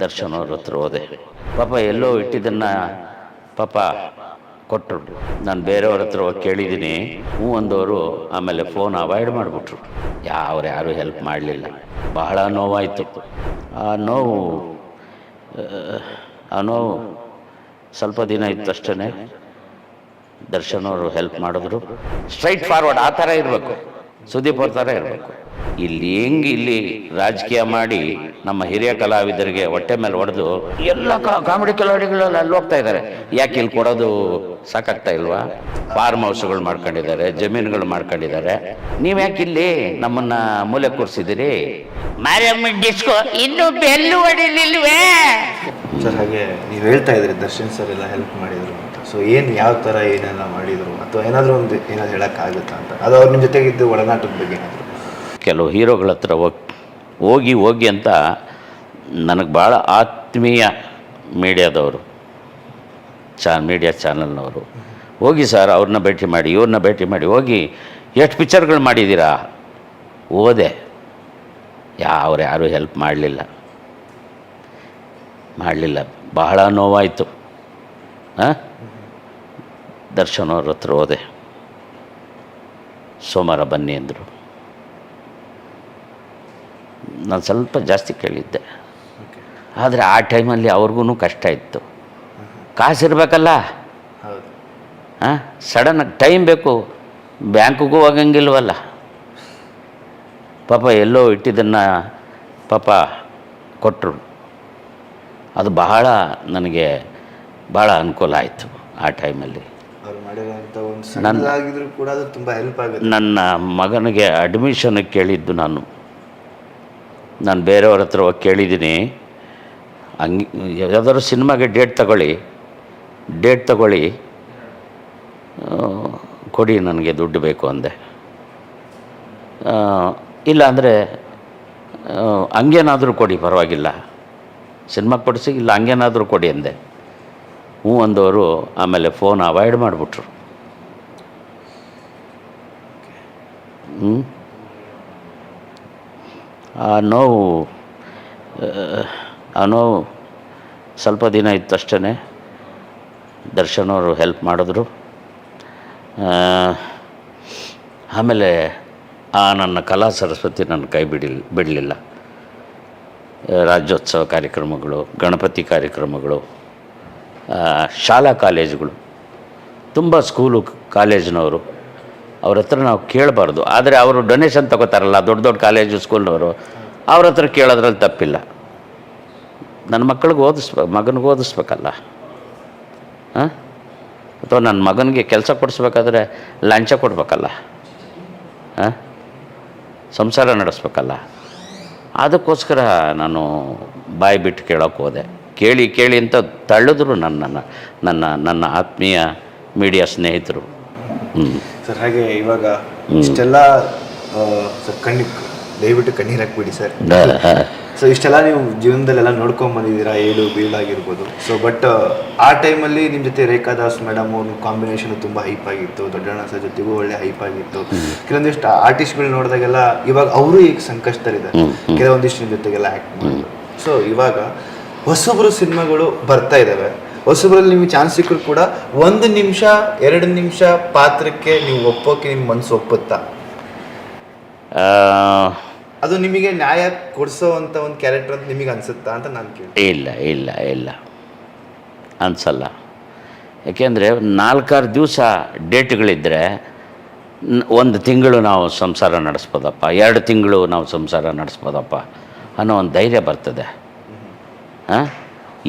ದರ್ಶನ್ ಅವ್ರ ಹತ್ರ ಹೋದೆ. ಪಾಪ ಎಲ್ಲೋ ಇಟ್ಟಿದ್ದನ್ನು ಪಾಪ ಕೊಟ್ಟರು ನಾನು ಬೇರೆಯವ್ರ ಹತ್ರ ಹೋಗಿ ಕೇಳಿದ್ದೀನಿ. ಹ್ಞೂ ಅಂದವರು ಆಮೇಲೆ ಫೋನ್ ಅವಾಯ್ಡ್ ಮಾಡಿಬಿಟ್ರು. ಯಾವ್ರು ಯಾರೂ ಹೆಲ್ಪ್ ಮಾಡಲಿಲ್ಲ. ಬಹಳ ನೋವಾಯಿತು. ಆ ನೋವು ಆ, ನೋವು ಸ್ವಲ್ಪ ದಿನ ದರ್ಶನ್ ಅವರು ಹೆಲ್ಪ್ ಮಾಡಿದ್ರು. ಸ್ಟ್ರೈಟ್ ಫಾರ್ವರ್ಡ್ ಆ ಥರ ಇರಬೇಕು. ಸುದೀಪ್ ಅವ್ರ ಥರ ಇರಬೇಕು ಇಲ್ಲಿ ಹೆಂಗೆ ಇಲ್ಲಿ ರಾಜಕೀಯ ಮಾಡಿ ನಮ್ಮ ಹಿರಿಯ ಕಲಾವಿದರಿಗೆ ಹೊಟ್ಟೆ ಮೇಲೆ ಹೊಡೆದು ಎಲ್ಲ ಕಾಮಿಡಿ ಕಲಾವಿದಗಳೆಲ್ಲ ಅಲ್ಲಿ ಹೋಗ್ತಾ ಇದ್ದಾರೆ. ಯಾಕೆ ಇಲ್ಲಿ ಕೊಡೋದು ಸಾಕಾಗ್ತಾ ಇಲ್ವಾ? ಫಾರ್ಮ್ ಹೌಸ್ಗಳು ಮಾಡ್ಕೊಂಡಿದ್ದಾರೆ, ಜಮೀನುಗಳು ಮಾಡ್ಕೊಂಡಿದ್ದಾರೆ. ನೀವು ಯಾಕೆ ಇಲ್ಲಿ ನಮ್ಮನ್ನ ಮೂಲೆ ಕೂರಿಸಿದಿರಿ ಮಾರಿಯಮ್ಮ ಡಿಸ್ಕೋ ಇನ್ನು ಬೆಲ್ಲು ಹೊಡಿಲಿಲ್ವೇ? ಸರ್, ಹಾಗೆ ನೀವು ಹೇಳ್ತಾ ಇದ್ರಿ ದರ್ಶನ್ ಸರ್ ಎಲ್ಲ ಹೆಲ್ಪ್ ಮಾಡಿದ್ರು. ಸೊ ಏನು ಯಾವ ಥರ ಏನೆಲ್ಲ ಮಾಡಿದರು ಅಥವಾ ಏನಾದರೂ ಒಂದು ಏನಾದ್ರು ಹೇಳೋಕ್ಕಾಗುತ್ತಾ ಅಂತ. ಅದು ಅವ್ರ ನಿಮ್ಮ ಜೊತೆಗಿದ್ದು ಒಡನಾಟದ ಬಗ್ಗೆ ಏನಾದರೂ. ಕೆಲವು ಹೀರೋಗಳ ಹತ್ರ ಹೋಗಿ ಹೋಗಿ ಹೋಗಿ ಅಂತ ನನಗೆ ಭಾಳ ಆತ್ಮೀಯ ಮೀಡಿಯಾದವರು, ಚಾ, ಮೀಡಿಯಾ ಚಾನಲ್ನವರು. ಹೋಗಿ ಸರ್ ಅವ್ರನ್ನ ಭೇಟಿ ಮಾಡಿ ಇವ್ರನ್ನ ಭೇಟಿ ಮಾಡಿ, ಹೋಗಿ ಎಷ್ಟು ಪಿಕ್ಚರ್ಗಳು ಮಾಡಿದ್ದೀರಾ ಓದೆ. ಯಾವ್ರು ಯಾರೂ ಹೆಲ್ಪ್ ಮಾಡಲಿಲ್ಲ. ಮಾಡಲಿಲ್ಲ. ಬಹಳ ನೋವಾಯಿತು. ದರ್ಶನ್ ಅವ್ರ ಹತ್ರ ಹೋದೆ. ಸೋಮವಾರ ಬನ್ನಿ ಅಂದರು. ನಾನು ಸ್ವಲ್ಪ ಜಾಸ್ತಿ ಕೇಳಿದ್ದೆ. ಆದರೆ ಆ ಟೈಮಲ್ಲಿ ಅವ್ರಿಗೂ ಕಷ್ಟ ಇತ್ತು. ಕಾಸಿರ್ಬೇಕಲ್ಲ? ಹಾಂ? ಸಡನ್ನಾಗಿ ಟೈಮ್ ಬೇಕು. ಬ್ಯಾಂಕಿಗೂ ಹೋಗಂಗಿಲ್ವಲ್ಲ? ಪಾಪ ಎಲ್ಲೋ ಇಟ್ಟಿದ್ದನ್ನು ಪಾಪ ಕೊಟ್ಟರು ಅದು ಬಹಳ ನನಗೆ ಭಾಳ ಅನುಕೂಲ ಆಯಿತು ಆ ಟೈಮಲ್ಲಿ. ನನ್ನ ಮಗನಿಗೆ ಅಡ್ಮಿಷನ್ ಕೇಳಿದ್ದು ನಾನು. ನಾನು ಬೇರೆಯವ್ರ ಹತ್ರ ಹೋಗಿ ಕೇಳಿದ್ದೀನಿ. ಹಂಗೆ ಯಾವ್ದಾದ್ರು ಸಿನಿಮಾಗೆ ಡೇಟ್ ತಗೊಳ್ಳಿ. ಡೇಟ್ ತಗೊಳ್ಳಿ. ಕೊಡಿ ನನಗೆ ದುಡ್ಡು ಬೇಕು ಅಂದೆ. ಇಲ್ಲ ಅಂದರೆ ಹಂಗೇನಾದರೂ ಕೊಡಿ ಪರವಾಗಿಲ್ಲ. ಸಿನಿಮಾ ಕೊಡಿಸಿ ಇಲ್ಲ ಹಂಗೇನಾದರೂ ಕೊಡಿ ಅಂದೆ. ಹ್ಞೂ ಅಂದವರು ಆಮೇಲೆ ಫೋನ್ ಅವಾಯ್ಡ್ ಮಾಡಿಬಿಟ್ರು. ಆ ನೋವು ಆ, ನೋವು ಸ್ವಲ್ಪ ದಿನ ಇತ್ತಷ್ಟೇ ದರ್ಶನ್ ಅವರು ಹೆಲ್ಪ್ ಮಾಡಿದ್ರು ಆಮೇಲೆ ಆ ನನ್ನ ಕಲಾ ಸರಸ್ವತಿ ನನ್ನ ಕೈ ಬಿಡಿಲ್ ಬಿಡಲಿಲ್ಲ. ರಾಜ್ಯೋತ್ಸವ ಕಾರ್ಯಕ್ರಮಗಳು ಗಣಪತಿ ಕಾರ್ಯಕ್ರಮಗಳು. ಶಾಲಾ ಕಾಲೇಜುಗಳು. ತುಂಬ ಸ್ಕೂಲು ಕಾಲೇಜಿನವರು, ಅವ್ರ ಹತ್ರ ನಾವು ಕೇಳಬಾರ್ದು. ಆದರೆ ಅವರು ಡೊನೇಷನ್ ತಗೋತಾರಲ್ಲ, ದೊಡ್ಡ ದೊಡ್ಡ ಕಾಲೇಜು ಸ್ಕೂಲ್ನವರು ಅವ್ರ ಹತ್ರ ಕೇಳೋದ್ರಲ್ಲಿ ತಪ್ಪಿಲ್ಲ. ನನ್ನ ಮಕ್ಕಳಿಗೆ ಓದಿಸ್ಬೇಕು ಮಗನಿಗೆ ಓದಿಸ್ಬೇಕಲ್ಲ. ಹಾಂ ಅಥವಾ ನನ್ನ ಮಗನಿಗೆ ಕೆಲಸ ಕೊಡಿಸ್ಬೇಕಾದ್ರೆ ಲಂಚ ಕೊಡಬೇಕಲ್ಲ. ಹಾಂ ಸಂಸಾರ ನಡೆಸ್ಬೇಕಲ್ಲ. ಅದಕ್ಕೋಸ್ಕರ ನಾನು ಬಾಯಿ ಬಿಟ್ಟು ಕೇಳೋಕೆ ಹೋದೆ. ಕೇಳಿ ಕೇಳಿ ಅಂತ ತಳ್ಳಿದ್ರು ನನ್ನನ್ನು ನನ್ನ ನನ್ನ ಆತ್ಮೀಯ ಮೀಡಿಯಾ ಸ್ನೇಹಿತರು. ಸರ್ ಹಾಗೆ ಇವಾಗ ಇಷ್ಟೆಲ್ಲ ಸರ್ ಕಣ್ಣಿ ದಯವಿಟ್ಟು ಕಣ್ಣೀರು ಹಾಕ್ಬಿಡಿ ಸರ್. ಸೊ ಇಷ್ಟೆಲ್ಲ ನೀವು ಜೀವನದಲ್ಲೆಲ್ಲ ನೋಡ್ಕೊಂಡ್ ಬಂದಿದ್ದೀರಾ ಏಳು ಬೀಳಾಗಿರ್ಬೋದು ಸೊ ಬಟ್ ಆ ಟೈಮಲ್ಲಿ ನಿಮ್ಮ ಜೊತೆ ರೇಖಾ ದಾಸ್ ಮೇಡಮ್ ಅವ್ರ ಕಾಂಬಿನೇಷನ್ ತುಂಬ ಹೈಪ್ ಆಗಿತ್ತು ದೊಡ್ಡಣ್ಣ ಸರ್ ಜೊತೆಗೂ ಒಳ್ಳೆ ಹೈಪ್ ಆಗಿತ್ತು. ಕೆಲವೊಂದಿಷ್ಟು ಆರ್ಟಿಸ್ಟ್ಗಳು ನೋಡಿದಾಗೆಲ್ಲ ಇವಾಗ ಅವರು ಈಗ ಸಂಕಷ್ಟದಲ್ಲಿದ್ದಾರೆ. ಕೆಲವೊಂದಿಷ್ಟು ನಿಮ್ ಜೊತೆಗೆಲ್ಲ ಆ್ಯಕ್ಟ್ ಮಾಡಿದ್ರು ಸೊ ಇವಾಗ ಹೊಸಬ್ರು ಸಿನಿಮಾಗಳು ಬರ್ತಾ ಇದ್ದಾವೆ ಹೊಸಬ್ರಲ್ಲಿ ನಿಮಗೆ ಚಾನ್ಸ್ ಸಿಕ್ಕರು ಕೂಡ ಒಂದು ನಿಮಿಷ ಎರಡು ನಿಮಿಷ ಪಾತ್ರಕ್ಕೆ ನೀವು ಒಪ್ಪೋಕೆ ನಿಮ್ಮ ಮನಸ್ಸು ಒಪ್ಪುತ್ತಾ? ಅದು ನಿಮಗೆ ನ್ಯಾಯ ಕೊಡಿಸೋ ಅಂತ ಒಂದು ಕ್ಯಾರೆಕ್ಟರ್ ಅಂತ ನಿಮಗೆ ಅನ್ಸುತ್ತಾ ಅಂತ ನಾನು ಕೇಳಿ ಇಲ್ಲ ಇಲ್ಲ ಇಲ್ಲ. ಅನ್ಸಲ್ಲ. ಯಾಕೆಂದರೆ ನಾಲ್ಕಾರು ದಿವಸ ಡೇಟ್ಗಳಿದ್ದರೆ ಒಂದು ತಿಂಗಳು ನಾವು ಸಂಸಾರ ನಡೆಸ್ಬೋದಪ್ಪ ಎರಡು ತಿಂಗಳು ನಾವು ಸಂಸಾರ ನಡೆಸ್ಬೋದಪ್ಪ ಅನ್ನೋ ಒಂದು ಧೈರ್ಯ ಬರ್ತದೆ.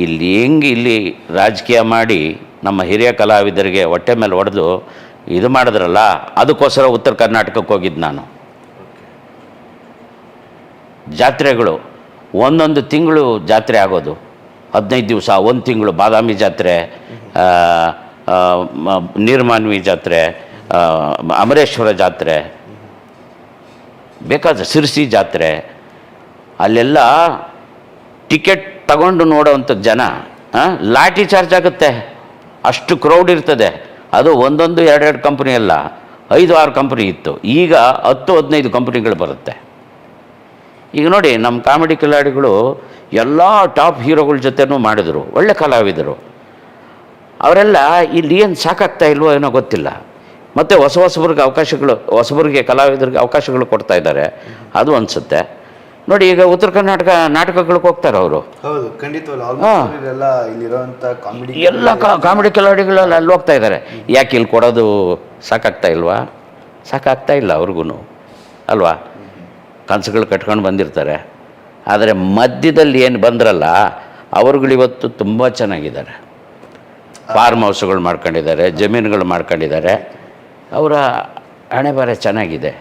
ಇಲ್ಲಿ ಹೆಂಗೆ ಇಲ್ಲಿ ರಾಜಕೀಯ ಮಾಡಿ ನಮ್ಮ ಹಿರಿಯ ಕಲಾವಿದರಿಗೆ ಹೊಟ್ಟೆ ಮೇಲೆ ಹೊಡೆದು ಇದು ಮಾಡಿದ್ರಲ್ಲ, ಅದಕ್ಕೋಸ್ಕರ ಉತ್ತರ ಕರ್ನಾಟಕಕ್ಕೆ ಹೋಗಿದ್ದು ನಾನು. ಜಾತ್ರೆಗಳು, ಒಂದೊಂದು ತಿಂಗಳು ಜಾತ್ರೆ ಆಗೋದು. ಹದಿನೈದು ದಿವಸ, ಒಂದು ತಿಂಗಳು ಬಾದಾಮಿ ಜಾತ್ರೆ ನೀರ್ಮಾನ್ವಿ ಜಾತ್ರೆ ಅಮರೇಶ್ವರ ಜಾತ್ರೆ, ಬೇಕಾದ ಸಿರ್ಸಿ ಜಾತ್ರೆ, ಅಲ್ಲೆಲ್ಲ ಟಿಕೆಟ್ ತಗೊಂಡು ನೋಡೋವಂಥ ಜನ ಲಾಟಿ ಚಾರ್ಜ್ ಆಗುತ್ತೆ. ಅಷ್ಟು ಕ್ರೌಡ್ ಇರ್ತದೆ. ಅದು ಒಂದೊಂದು ಎರಡೆರಡು ಕಂಪ್ನಿ ಅಲ್ಲ, ಐದು ಆರು ಕಂಪ್ನಿ ಇತ್ತು. ಈಗ ಹತ್ತು ಹದಿನೈದು ಕಂಪ್ನಿಗಳು ಬರುತ್ತೆ. ಈಗ ನೋಡಿ, ನಮ್ಮ ಕಾಮಿಡಿ ಕಿಲಾಡಿಗಳು ಎಲ್ಲ ಟಾಪ್ ಹೀರೋಗಳ ಜೊತೆನೂ ಮಾಡಿದರು, ಒಳ್ಳೆ ಕಲಾವಿದರು. ಅವರೆಲ್ಲ ಇಲ್ಲಿ ಏನು ಸಾಕಾಗ್ತಾ ಇಲ್ವೋ ಏನೋ ಗೊತ್ತಿಲ್ಲ. ಮತ್ತು ಹೊಸ ಹೊಸಬ್ರಿಗೆ ಅವಕಾಶಗಳು, ಹೊಸಬ್ರಿಗೆ ಕಲಾವಿದರಿಗೆ ಅವಕಾಶಗಳು ಕೊಡ್ತಾ ಇದ್ದಾರೆ. ಅದು ಅನಿಸುತ್ತೆ. ನೋಡಿ ಈಗ ಉತ್ತರ ಕರ್ನಾಟಕ ನಾಟಕಗಳಿಗೆ ಹೋಗ್ತಾರೆ ಅವರು. ಎಲ್ಲ ಕಾಮಿಡಿ ಕಲಾವಿದಗಳೆಲ್ಲ ಅಲ್ಲಿ ಹೋಗ್ತಾ ಇದ್ದಾರೆ ಯಾಕೆ ಇಲ್ಲಿ ಕೊಡೋದು ಸಾಕಾಗ್ತಾ ಇಲ್ವಾ? ಸಾಕಾಗ್ತಾ ಇಲ್ಲ ಅವ್ರಿಗೂ ಅಲ್ವಾ? ಕನಸುಗಳು ಕಟ್ಕೊಂಡು ಬಂದಿರ್ತಾರೆ. ಆದರೆ ಮಧ್ಯದಲ್ಲಿ ಏನು ಬಂದ್ರಲ್ಲ ಅವ್ರುಗಳಿವತ್ತು ತುಂಬ ಚೆನ್ನಾಗಿದ್ದಾರೆ. ಫಾರ್ಮ್ ಹೌಸ್ಗಳು ಮಾಡ್ಕೊಂಡಿದ್ದಾರೆ ಜಮೀನುಗಳು ಮಾಡ್ಕೊಂಡಿದ್ದಾರೆ. ಅವರ ಹಣೆ ಬರ ಚೆನ್ನಾಗಿದೆ.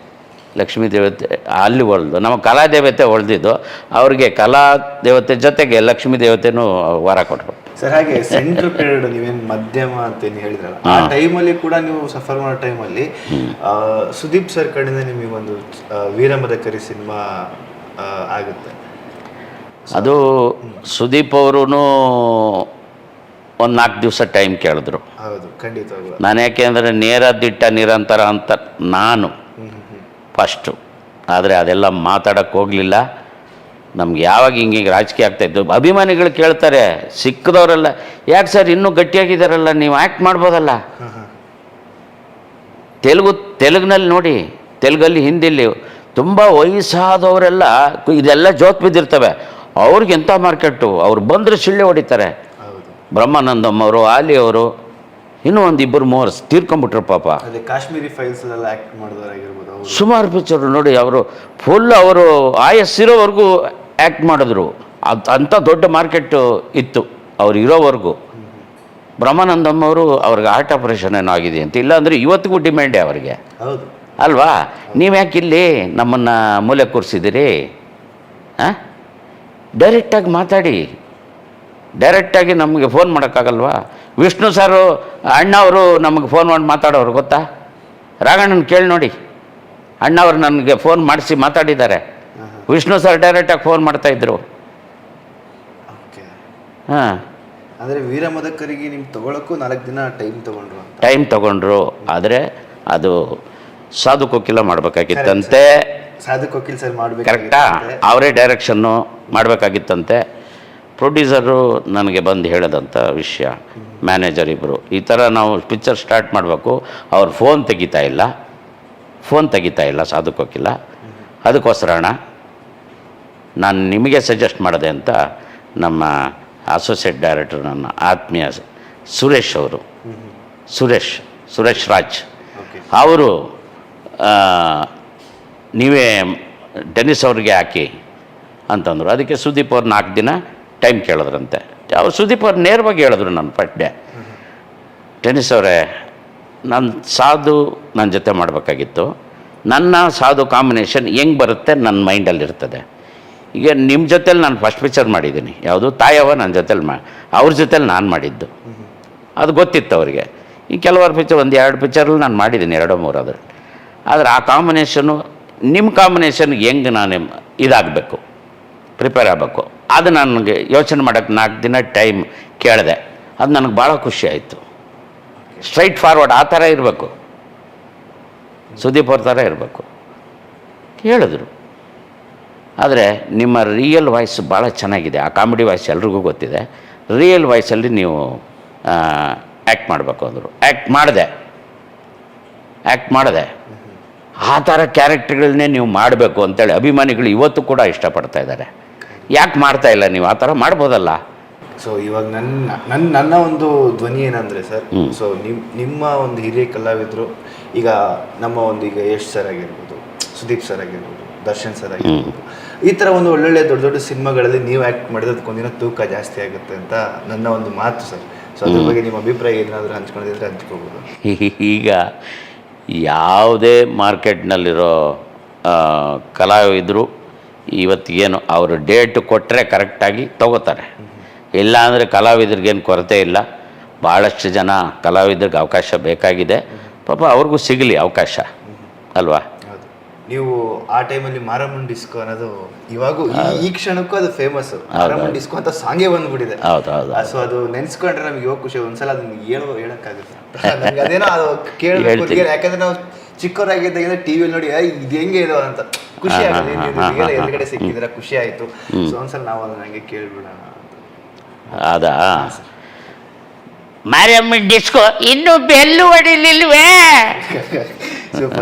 ಲಕ್ಷ್ಮೀ ದೇವತೆ ಅಲ್ಲಿ ಹೊಳ್ದು ನಮ್ಮ ಕಲಾ ದೇವತೆ ಹೊಳ್ದಿದ್ದು ಅವ್ರಿಗೆ ಕಲಾ ದೇವತೆ ಜೊತೆಗೆ ಲಕ್ಷ್ಮೀ ದೇವತೆನೂ ವಾರ ಕೊಟ್ಟರು ಸರ್ ಹಾಗೆ ಸೆಂಟ್ರ್ ಪೀರಿಯಡ್ ನೀವೇನು ಮಧ್ಯಮ ಅಂತ ಏನು ಹೇಳಿದ್ರಲ್ಲ ಆ ಟೈಮಲ್ಲಿ ಕೂಡ ನೀವು ಸಫರ್ ಮಾಡೋ ಟೈಮಲ್ಲಿ ಸುದೀಪ್ ಸರ್ ಕಡೆಯಿಂದ ನಿಮಗೆ ಒಂದು ವೀರಮದಕರಿ ಸಿನಿಮಾ ಆಗುತ್ತೆ. ಅದು ಸುದೀಪ್ ಅವರು ಒಂದು ನಾಲ್ಕು ದಿವಸ ಟೈಮ್ ಕೇಳಿದ್ರು. ಹೌದು ಖಂಡಿತ. ನಾನು ಯಾಕೆಂದರೆ ನೇರ ದಿಟ್ಟ ನಿರಂತರ ಅಂತ ನಾನು. ಫಸ್ಟು. ಆದರೆ ಅದೆಲ್ಲ ಮಾತಾಡೋಕ್ಕೆ ಹೋಗಲಿಲ್ಲ. ನಮ್ಗೆ ಯಾವಾಗ ಹಿಂಗೆ ಹಿಂಗೆ ರಾಜಕೀಯ ಆಗ್ತಾಯಿದ್ದು ಅಭಿಮಾನಿಗಳು ಕೇಳ್ತಾರೆ ಸಿಕ್ಕದವರೆಲ್ಲ ಯಾಕೆ ಸರ್ ಇನ್ನೂ ಗಟ್ಟಿಯಾಗಿದ್ದಾರಲ್ಲ ನೀವು ಆ್ಯಕ್ಟ್ ಮಾಡ್ಬೋದಲ್ಲ? ತೆಲುಗು ತೆಲುಗಿನಲ್ಲಿ ನೋಡಿ ತೆಲುಗಲ್ಲಿ ಹಿಂದಿಲ್ಲಿ ತುಂಬ ವಯಸ್ಸಾದವರೆಲ್ಲ ಇದೆಲ್ಲ ಜೋತ್ ಬಿದ್ದಿರ್ತವೆ. ಅವ್ರಿಗೆ ಎಂಥ ಮಾರ್ಕೆಟು ಅವ್ರು ಬಂದರೆ ಶಿಳ್ಳೆ ಹೊಡಿತಾರೆ. ಬ್ರಹ್ಮಾನಂದಮ್ಮವರು ಬ್ರಹ್ಮಾನಂದಮ್ ಅವರು ಆಲಿ ಅವರು ಇನ್ನೂ ಒಂದು ಇಬ್ಬರು ಮೂವರು ತೀರ್ಕೊಂಬಿಟ್ರು ಪಾಪ. ಅದೇ ಕಾಶ್ಮೀರಿ ಫೈಲ್ಸ್ ಆ್ಯಕ್ಟ್ ಸುಮಾರು ಪಿಕ್ಚರ್ ನೋಡಿ ಅವರು ಫುಲ್ ಅವರು ಆಯಸ್ಸಿರೋವರೆಗೂ ಆ್ಯಕ್ಟ್ ಮಾಡಿದ್ರು. ಅದು ಅಂಥ ದೊಡ್ಡ ಮಾರ್ಕೆಟ್ ಇತ್ತು ಅವ್ರು ಇರೋವರೆಗೂ. ಬ್ರಹ್ಮಾನಂದಮ್ ಅವರು ಅವ್ರಿಗೆ ಆರ್ಟ್ ಆಪರೇಷನ್ ಏನೋ ಆಗಿದೆ ಅಂತ ಇಲ್ಲಾಂದರೆ ಇವತ್ತಿಗೂ ಡಿಮ್ಯಾಂಡೇ ಅವರಿಗೆ. ಹೌದು. ಅಲ್ವಾ? ನೀವು ಯಾಕೆ ಇಲ್ಲಿ ನಮ್ಮನ್ನು ಮೂಲೆ ಕೂರಿಸಿದ್ದೀರಿ ಹಾಂ? ಡೈರೆಕ್ಟಾಗಿ ಮಾತಾಡಿ. ಡೈರೆಕ್ಟಾಗಿ ನಮಗೆ ಫೋನ್ ಮಾಡೋಕ್ಕಾಗಲ್ವಾ? ವಿಷ್ಣು ಸಾರು ಅಣ್ಣ ಅವರು ನಮಗೆ ಫೋನ್ ಮಾಡಿ ಮಾತಾಡೋರು ಗೊತ್ತಾ? ರಾಘಣ್ಣನ ಕೇಳಿ ನೋಡಿ. ಅಣ್ಣ ಅವರು ನನಗೆ ಫೋನ್ ಮಾಡಿಸಿ ಮಾತಾಡಿದ್ದಾರೆ. ವಿಷ್ಣು ಸರ್ ಡೈರೆಕ್ಟಾಗಿ ಫೋನ್ ಮಾಡ್ತಾಯಿದ್ರು ಓಕೆ. ಹಾಂ. ವೀರ ಮದಕರಿಗೆ ನಿಮ್ಗೆ ತಗೊಳಕ್ಕೂ ನಾಲ್ಕು ದಿನ ಟೈಮ್ ತಗೊಂಡ್ರು ಟೈಮ್ ತಗೊಂಡ್ರು. ಆದರೆ ಅದು ಸಾಧು ಕೋಕಿಲ ಮಾಡಬೇಕಾಗಿತ್ತಂತೆ. ಸಾಧು ವಕೀಲ್ ಸರ್ ಮಾಡಬೇಕು ಕರೆಕ್ಟಾ ಅವರೇ ಡೈರೆಕ್ಷನ್ನು ಮಾಡಬೇಕಾಗಿತ್ತಂತೆ. ಪ್ರೊಡ್ಯೂಸರು ನನಗೆ ಬಂದು ಹೇಳದಂಥ ವಿಷಯ ಮ್ಯಾನೇಜರ್ ಇಬ್ಬರು ಈ ಥರ ನಾವು ಪಿಕ್ಚರ್ ಸ್ಟಾರ್ಟ್ ಮಾಡಬೇಕು. ಅವ್ರು ಫೋನ್ ತೆಗಿತಾ ಇಲ್ಲ. ಫೋನ್ ತೆಗಿತಾ ಇಲ್ಲ ಸಾಧುಕೋಕಿಲ್ಲ ಅದಕ್ಕೋಸ್ಕರ ಅಣ್ಣ ನಾನು ನಿಮಗೆ ಸಜೆಸ್ಟ್ ಮಾಡಿದೆ ಅಂತ ನಮ್ಮ ಅಸೋಸಿಯೇಟ್ ಡೈರೆಕ್ಟರ್ ನನ್ನ ಆತ್ಮೀಯ ಸುರೇಶ್ ಅವರು. ಸುರೇಶ್ ಸುರೇಶ್ ರಾಜ್. ಅವರು ನೀವೇ ಡೆನಿಸ್ ಅವ್ರಿಗೆ ಹಾಕಿ ಅಂತಂದರು. ಅದಕ್ಕೆ ಸುದೀಪ್ ಅವ್ರು ನಾಲ್ಕು ದಿನ ಟೈಮ್ ಕೇಳಿದ್ರಂತೆ. ಅವ್ರು ಸುದೀಪ್ ಅವ್ರು ನೇರವಾಗಿ ಹೇಳಿದ್ರು ನನ್ನ ಪಡ್ಡೆ ಟೆನಿಸ್ ಅವರೇ ನನ್ನ ಸಾಧು ನನ್ನ ಜೊತೆ ಮಾಡಬೇಕಾಗಿತ್ತು. ನನ್ನ ಸಾಧು ಕಾಂಬಿನೇಷನ್ ಹೆಂಗೆ ಬರುತ್ತೆ ನನ್ನ ಮೈಂಡಲ್ಲಿರ್ತದೆ ಈಗ ನಿಮ್ಮ ಜೊತೇಲಿ ನಾನು ಫಸ್ಟ್ ಪಿಕ್ಚರ್ ಮಾಡಿದ್ದೀನಿ ಯಾವುದು? ತಾಯವ ನನ್ನ ಜೊತೇಲಿ ಮಾ, ಅವ್ರ ಜೊತೇಲಿ ನಾನು ಮಾಡಿದ್ದು. ಅದು ಗೊತ್ತಿತ್ತು ಅವರಿಗೆ. ಈ ಕೆಲವಾರು ಪಿಕ್ಚರ್ ಒಂದು ಎರಡು ಪಿಕ್ಚರಲ್ಲಿ ನಾನು ಮಾಡಿದ್ದೀನಿ ಎರಡೋ ಮೂರು ಅದ್ರ ಆದರೆ ಆ ಕಾಂಬಿನೇಷನು ನಿಮ್ಮ ಕಾಂಬಿನೇಷನ್ಗೆ ಹೆಂಗೆ ನಾನು ಇದಾಗಬೇಕು ಪ್ರಿಪೇರ್ ಆಗಬೇಕು. ಅದು ನನಗೆ ಯೋಚನೆ ಮಾಡೋಕ್ಕೆ ನಾಲ್ಕು ದಿನ ಟೈಮ್ ಕೇಳಿದೆ. ಅದು ನನಗೆ ಭಾಳ ಖುಷಿ ಆಯಿತು. ಸ್ಟ್ರೈಟ್ ಫಾರ್ವರ್ಡ್ ಆ ಥರ ಇರಬೇಕು. ಸುದೀಪ್ ಅವ್ರ ಥರ ಇರಬೇಕು. ಹೇಳಿದ್ರು ಆದರೆ ನಿಮ್ಮ ರಿಯಲ್ ವಾಯ್ಸ್ ಭಾಳ ಚೆನ್ನಾಗಿದೆ. ಆ ಕಾಮಿಡಿ ವಾಯ್ಸ್ ಎಲ್ರಿಗೂ ಗೊತ್ತಿದೆ. ರಿಯಲ್ ವಾಯ್ಸಲ್ಲಿ ನೀವು ಆ್ಯಕ್ಟ್ ಮಾಡಬೇಕು ಅಂದರು. ಆ್ಯಕ್ಟ್ ಮಾಡಿದೆ. ಆ್ಯಕ್ಟ್ ಮಾಡಿದೆ. ಆ ಥರ ಕ್ಯಾರೆಕ್ಟರ್ಗಳನ್ನೇ ನೀವು ಮಾಡಬೇಕು ಅಂತೇಳಿ ಅಭಿಮಾನಿಗಳು ಇವತ್ತು ಕೂಡ ಇಷ್ಟಪಡ್ತಾ ಇದ್ದಾರೆ. ಯಾಕೆ ಮಾಡ್ತಾ ಇಲ್ಲ ನೀವು? ಆ ಥರ ಮಾಡ್ಬೋದಲ್ಲ. ಸೊ ಇವಾಗ ನನ್ನ ನನ್ನ ನನ್ನ ಒಂದು ಧ್ವನಿ ಏನಂದರೆ ಸರ್. ಸೊ ನಿಮ್ಮ ನಿಮ್ಮ ಒಂದು ಹಿರಿಯ ಕಲಾವಿದರು ಈಗ ನಮ್ಮ ಒಂದು ಈಗ ಯಶ್ ಸರ್ ಆಗಿರ್ಬೋದು ಸುದೀಪ್ ಸರ್ ಆಗಿರ್ಬೋದು ದರ್ಶನ್ ಸರ್ ಆಗಿರ್ಬೋದು ಈ ಥರ ಒಂದು ಒಳ್ಳೊಳ್ಳೆ ದೊಡ್ಡ ದೊಡ್ಡ ಸಿನಿಮಾಗಳಲ್ಲಿ ನೀವು ಆ್ಯಕ್ಟ್ ಮಾಡಿದಕ್ಕೊಂದಿನ ತೂಕ ಜಾಸ್ತಿ ಆಗುತ್ತೆ ಅಂತ ನನ್ನ ಒಂದು ಮಾತು ಸರ್. ಸೊ ಅದ್ರ ಬಗ್ಗೆ ನಿಮ್ಮ ಅಭಿಪ್ರಾಯ ಏನಾದರೂ ಹಂಚ್ಕೊಂಡಿದ್ರೆ ಹಂಚ್ಕೋಬೋದು. ಈಗ ಯಾವುದೇ ಮಾರ್ಕೆಟ್ನಲ್ಲಿರೋ ಕಲಾವಿದರು ಇವತ್ತಿಗೇನು ಅವರು ಡೇಟ್ ಕೊಟ್ಟರೆ ಕರೆಕ್ಟಾಗಿ ತಗೋತಾರೆ. ಇಲ್ಲ ಅಂದರೆ ಕಲಾವಿದ್ರಿಗೇನು ಕೊರತೆ ಇಲ್ಲ. ಭಾಳಷ್ಟು ಜನ ಕಲಾವಿದ್ರಿಗೆ ಅವಕಾಶ ಬೇಕಾಗಿದೆ. ಪಾಪ ಅವ್ರಿಗೂ ಸಿಗಲಿ ಅವಕಾಶ. ಅಲ್ವಾ? ನೀವು ಆ ಟೈಮಲ್ಲಿ ಮಾರಮ್ಮನ್ ಡಿಸ್ಕೋ ಅನ್ನೋದು ಇವಾಗೂ ಈ- ಕ್ಷಣಕ್ಕೂ ಅದು ಫೇಮಸ್ ಮಾರಮ್ಮನ್ ಡಿಸ್ಕೋ ಅಂತ ಸಾಂಗೇ ಬಂದ್ಬಿಟ್ಟಿದೆ. ಹೌದು ಹೌದು ಸೊ ಅದು ನೆನ್ಸ್ಕೊಂಡ್ರೆ ನಮ್ಗೆ ಇವಾಗ ಖುಷಿ ಒಂದ್ಸಲ ಅದನ್ನ ಹೇಳೋ ಹೇಳಕ್ಕಾಗುತ್ತೆ. ಅದೇನೋ ಅದು ಕೇಳಿ ಯಾಕಂದ್ರೆ ನಾವು ಚಿಕ್ಕವರಾಗಿದ್ದಾಗ ಟಿವಿಯಲ್ಲಿ ನೋಡಿ "ಏಯ್, ಇದು ಹೆಂಗೆ ಇದು? ಅಂತ. ಖುಷಿ ಆಗಲಿ. ಸಿಕ್ಕಿದ್ದೀರಾ ಖುಷಿ ಆಯ್ತು. ಸೊ ಒಂದ್ಸಲ ನಾವು ಅದನ್ನ ಹಂಗೆ ಕೇಳ್ಬಿಡೋಣ. ಅದ? ಮಾರಿಯಮ್ಮ ಡಿಸ್ಕೋ ಇನ್ನು ಬೆಲ್ಲು ಹೊಡಿಲಿಲ್ವೇ